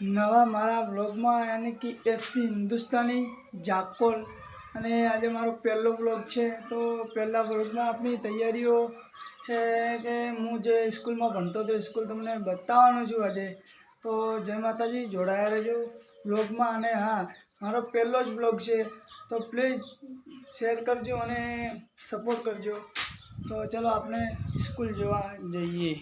નવા મારા બ્લોગમાં યાની કે એસપી હિન્દુસ્તાની જાકોલ અને આજે મારો પહેલો બ્લોગ છે, તો પહેલા બ્લોગમાં આપણી તૈયારીઓ છે કે હું જે સ્કૂલમાં ભણતો હતો સ્કૂલ તમને બતાવવાનો છું આજે. તો જય માતાજી, જોડાયા રહેજો બ્લોગમાં અને હા, મારો પહેલો જ બ્લોગ છે, તો પ્લીઝ શેર કરજો અને સપોર્ટ કરજો. તો ચલો આપણે સ્કૂલ જોવા જઈએ.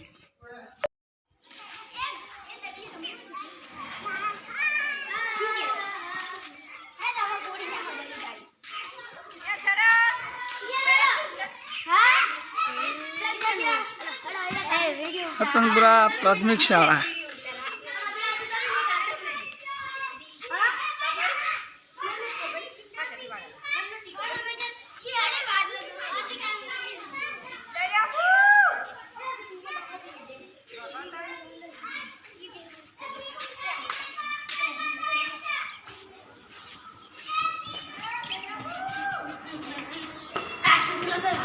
રતનપુરા પ્રાથમિક શાળા.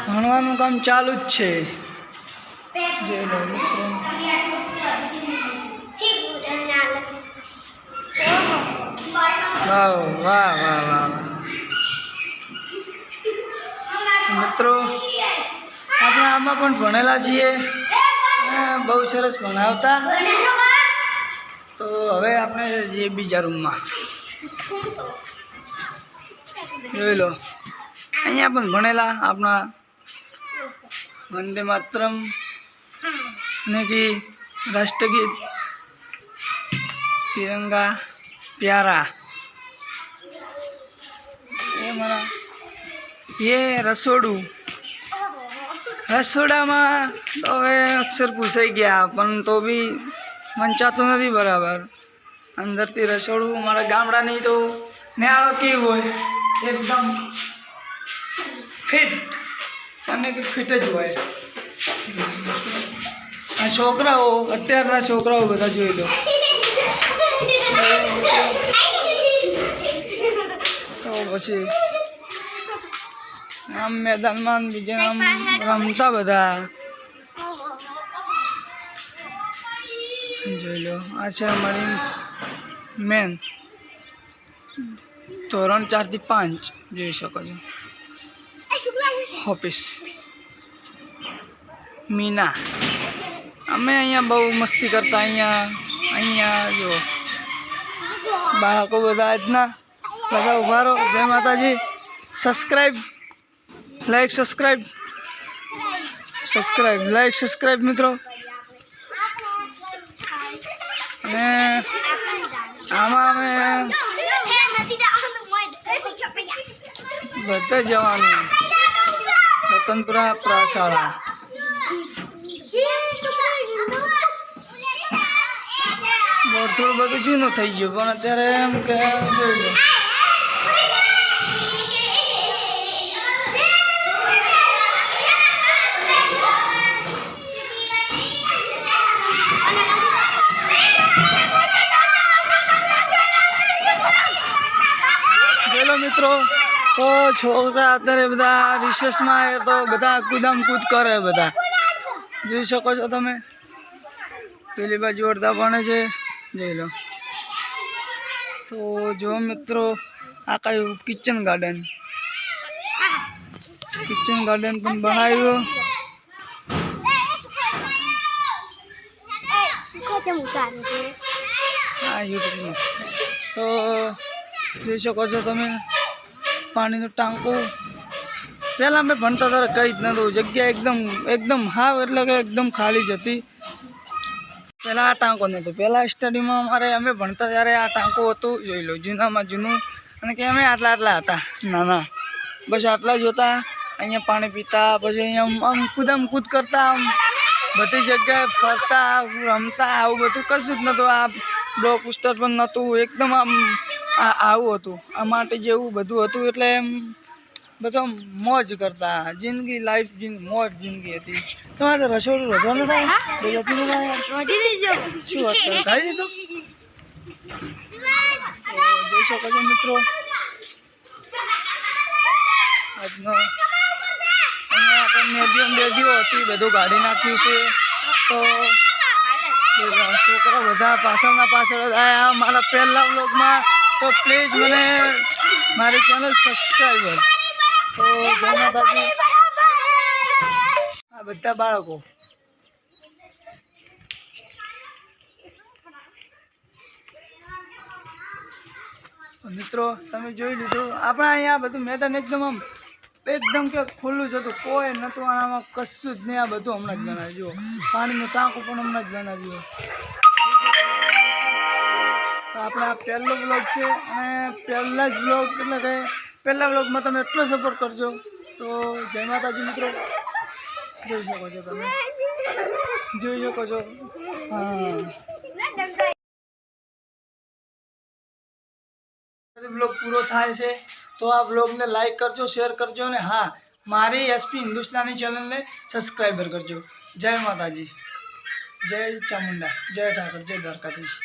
ભણવાનું કામ ચાલુ જ છે. જય મિત્રો. વાહ વાહ વાહ વાહ મિત્રો, આપણે આમાં પણ ભણેલા છીએ. બહુ સરસ ભણાવતા. તો હવે આપણે જઈએ બીજા રૂમમાં. જોઈ લો. અહીંયા પણ ભણેલા આપણા વંદે માતરમ ને કે રાષ્ટ્રગીત તિરંગા પ્યારા. મારા. એ રસોડું. રસોડામાં તો હવે અક્ષર પૂછાઈ ગયા, પણ તો બી વંચાતું નથી બરાબર. અંદરથી રસોડું મારા ગામડાની તો નેહાળો કેવું હોય? એકદમ ફિટ અને ફિટ જ હોય. આ છોકરાઓ, અત્યારના છોકરાઓ બધા જોઈ લો. પછી આમ મેદાનમાં બીજે આમ રમતા બધા. જોઈ લો, આ છે અમારી મેન ધોરણ ચારથી પાંચ, જોઈ શકો છો. ઓફિસ મીના. અમે અહીંયા બહુ મસ્તી કરતા, અહીંયા અહીંયા જો બાળકો બધા આજના બધા ઊભા રહો જય માતાજી subscribe like subscribe subscribe like subscribe મિત્રો અને આમાં અમે બધા જવાનું સ્વતંત્રા પ્રશાળા બોર્ડ થોડું બધું જૂનું થઈ ગયું પણ અત્યારે એમ કે જોઈ લો મિત્રો. તો છોકરા અત્યારે બધા રિસેસમાં એ તો બધા કૂદામ કૂદ કરે બધા. જોઈ શકો છો તમે? પેલી બાજુ અડધા ભણે છે. જોઈ લો. તો જો મિત્રો, આ કયું કિચન ગાર્ડન કિચન ગાર્ડન પણ બનાવ્યું. આ યુટ્યુબમાં તો જોઈ શકો છો તમે? પાણીનું ટાંકો. પહેલાં મેં ભણતા ત્યારે કંઈ જ નહોતું. જગ્યા એકદમ એકદમ હાવ એટલે કે એકદમ ખાલી જ હતી. પહેલાં આ ટાંકો નહોતો. પહેલાં સ્ટડીમાં અમારે, અમે ભણતા ત્યારે આ ટાંકો હતું. જોઈ લો, જૂનામાં જૂનું. અને કે અમે આટલા આટલા હતા. નાના. બસ આટલા જ હતા. અહીંયા પાણી પીતા, પછી અહીંયા આમ- કૂદામ કૂદ કરતા, આમ બધી જગ્યાએ ફરતા, રમતા, આવું બધું કશું જ નહોતું. આ બ્લોક પુસ્તક પણ નહોતું. એકદમ આમ આ આવું હતું. આ માટે જેવું બધું હતું એટલે એમ બધો મોજ કરતા. જિંદગી લાઈફ મોજ જિંદગી હતી. તમારે રસોડું વધવાનું થાય? શું વાત કરો? ખાઈ લીધું? જોઈ શકો છો મિત્રો. આજનો અહીંયા પણ મેદીઓ બેદીઓ હતી બધું કાઢી નાખ્યું છે. તો છોકરા બધા પાછળના પાછળ આયા. મારા પહેલા વ્લોગમાં તો પ્લીઝ મને મારી ચેનલ સબસ્ક્રાઈબર તો જય આ બધા બાળકો. મિત્રો, તમે જોઈ લીધું. આપણે અહીંયા બધું મેદાન એકદમ આમ એકદમ કે ખુલ્લું જ હતું. કોઈ નહોતું આનામાં કશું જ નહીં. આ બધું હમણાં જ બનાવ્યું. જુઓ. પાણીનું ટાંકું પણ હમણાં જ બનાવ્યું. તો આપણે આ પહેલો બ્લોગ છે અને પહેલા જ બ્લોગ એટલે કે પહેલા બ્લોગમાં તમે એટલો સપોર્ટ કરજો. તો જય માતાજી મિત્રો. જોઈ શકો છો તમે. જોઈ શકો છો. હા. બ્લોગ પૂરો થાય છે. તો આ બ્લોગને લાઈક કરજો શેર કરજો અને હા, મારી એસપી હિન્દુસ્તાની ચેનલને સબસ્ક્રાઈબર કરજો. જય માતાજી. જય ચામુંડા. જય ઠાકર. જય દ્વારકાધીશ.